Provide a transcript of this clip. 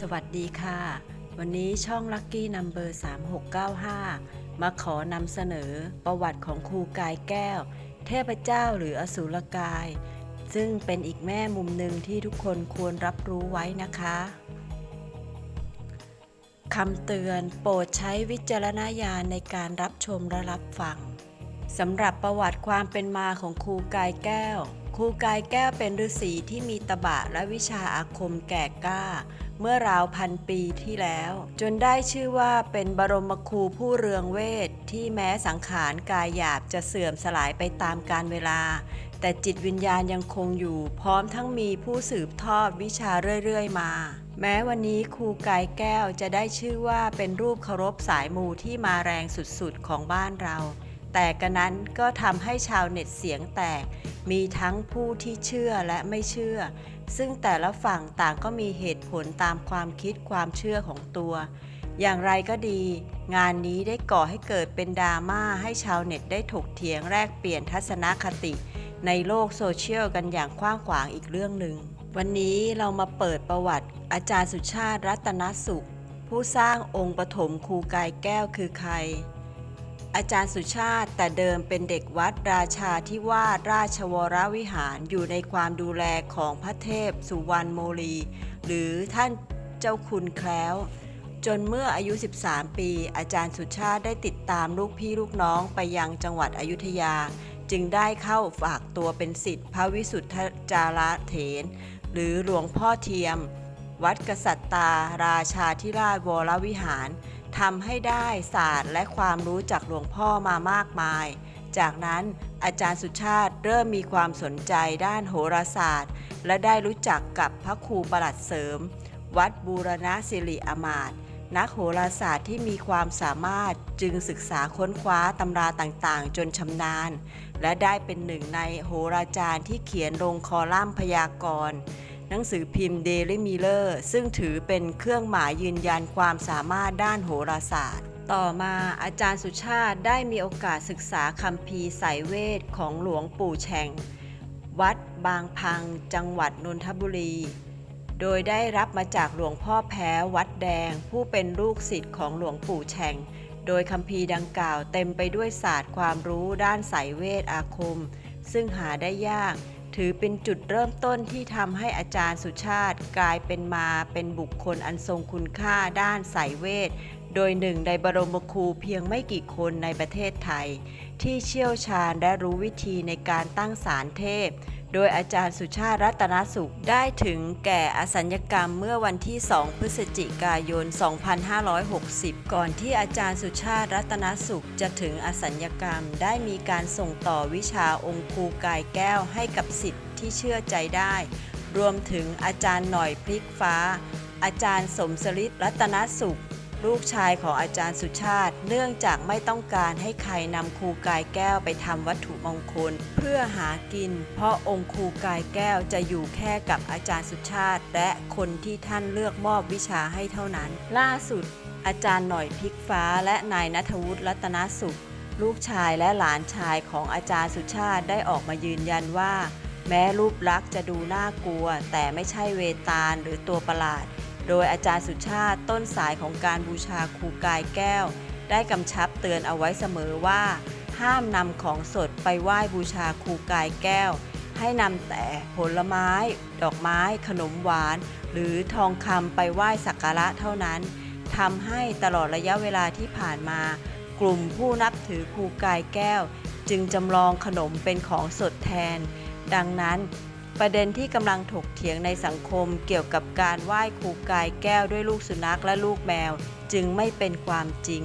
สวัสดีค่ะ วันนี้ช่อง Lucky Number 3695 มาขอนำเสนอประวัติของครูกายแก้ว เทพเจ้าหรืออสูรกาย ซึ่งเป็นอีกแม่มุมหนึ่งที่ทุกคนควรรับรู้ไว้นะคะคำเตือนโปรดใช้วิจารณญาณในการรับชมและรับฟัง สำหรับประวัติความเป็นมาของครูกายแก้ว ครูกายแก้วเป็นฤาษีที่มีตบะและวิชาอาคมแก่กล้า เมื่อราวพันปีที่แล้ว จนได้ชื่อว่าเป็นบรมครูผู้เรืองเวทที่แม้สังขารกายหยาบจะเสื่อมสลายไปตามกาลเวลา แต่จิตวิญญาณยังคงอยู่ พร้อมทั้งมีผู้สืบทอดวิชาเรื่อยๆ มาแม้วันนี้ครูกายแก้วจะได้ชื่อว่าเป็นรูปเคารพสายมูที่มาแรงสุดๆ ของบ้านเรา แต่กระนั้นก็ทำให้ชาวเน็ตเสียงแตก มีทั้งผู้ที่เชื่อและไม่เชื่อ ซึ่งแต่ละฝั่งต่างก็มีเหตุผลตามความคิดความเชื่อของตัว อย่างไรก็ดี งานนี้ได้ก่อให้เกิดเป็นดราม่าให้ชาวเน็ตได้ถกเถียงแลกเปลี่ยนทัศนคติ ในโลกโซเชียลกันอย่างกว้างขวางอีกเรื่องหนึ่ง วันนี้เรามาเปิดประวัติ อาจารย์สุชาติรัตนสุข ผู้สร้างองค์ปฐมครูกายแก้วคือใคร อาจารย์สุชาติแต่เดิมเป็นเด็กวัดราชาธิวาสราชวรวิหารอยู่ในความดูแลของพระเทพสุวรรณโมลี หรือท่านเจ้าคุณแคล้ว จนเมื่ออายุ 13 ปี อาจารย์สุชาติได้ติดตามลูกพี่ลูกน้องไปยังจังหวัดอยุธยา จึงได้เข้าฝากตัวเป็นศิษย์พระวิสุทธจาระเถน หรือหลวงพ่อเทียม วัดกษัตตาราชาธิราชวรวิหาร ทำให้ได้ศาสตร์และความรู้จากหลวงพ่อมามากมาย จากนั้นอาจารย์สุชาติเริ่มมีความสนใจด้านโหราศาสตร์ และได้รู้จักกับพระครูประหลัดเสริม วัดบูรณะสิริอมาตย์นักโหราศาสตร์ที่มีความสามารถจึงศึกษาค้นคว้าตำราต่างๆ จนชำนาญ และได้เป็นหนึ่งในโหราจารย์ที่เขียนลงคอลัมน์พยากรณ์ หนังสือพิมพ์ Daily Mirror ซึ่งถือเป็นเครื่องหมายยืนยันความสามารถด้านโหราศาสตร์ ต่อมาอาจารย์สุชาติได้มีโอกาสศึกษาคัมภีร์สายเวทของหลวงปู่แฉ่ง วัดบางพัง จังหวัดนนทบุรี โดยได้รับมาจากหลวงพ่อแพ้วัดแดง ผู้เป็นลูกศิษย์ของหลวงปู่แฉ่ง โดยคัมภีร์ดังกล่าวเต็มไปด้วยศาสตร์ความรู้ด้านสายเวทอาคม ซึ่งหาได้ยาก ถือเป็นจุดเริ่มต้นที่ทำให้อาจารย์สุชาติกลายเป็นมาเป็นบุคคลอันทรงคุณค่าด้านสายเวท โดยหนึ่งในบรมครูเพียงไม่กี่คนในประเทศไทย ที่เชี่ยวชาญและรู้วิธีในการตั้งสารเทพ โดยอาจารย์สุชาติรัตนสุขได้ถึงแก่อสัญญกรรมเมื่อวันที่ 2 พฤศจิกายน 2560 ก่อนที่อาจารย์สุชาติรัตนสุขจะถึงอสัญญกรรมได้มีการส่งต่อวิชาองค์ครูกายแก้วให้กับสิทธิ์ที่เชื่อใจได้ รวมถึงอาจารย์หน่อยพลิกฟ้า อาจารย์สมสริตรัตนสุข ลูกชายของอาจารย์สุชาติ เนื่องจากไม่ต้องการให้ใครนำครูกายแก้วไปทำวัตถุมงคล เพื่อหากิน เพราะองค์ครูกายแก้วจะอยู่แค่กับอาจารย์สุชาติ และคนที่ท่านเลือกมอบวิชาให้เท่านั้น ล่าสุด อาจารย์หน่อยพิกฟ้า และนายนัทวุฒิรัตนสุข ลูกชายและหลานชายของอาจารย์สุชาติได้ออกมายืนยันว่า แม้รูปลักษณ์จะดูน่ากลัว แต่ไม่ใช่เวตาลหรือตัวประหลาด โดยอาจารย์สุชาติต้นสายของการบูชาครูกายแก้ว ได้กำชับเตือนเอาไว้เสมอว่า ห้ามนำของสดไปไหว้บูชาครูกายแก้ว ให้นำแต่ผลไม้ ดอกไม้ ขนมหวาน หรือทองคำไปไหว้สักการะเท่านั้นทำให้ตลอดระยะเวลาที่ผ่านมา กลุ่มผู้นับถือครูกายแก้ว จึงจำลองขนมเป็นของสดแทน ดังนั้น ประเด็นที่กำลังถกเถียงในสังคมเกี่ยวกับการไหว้ครูกายแก้วด้วยลูกสุนัขและลูกแมว จึงไม่เป็นความจริง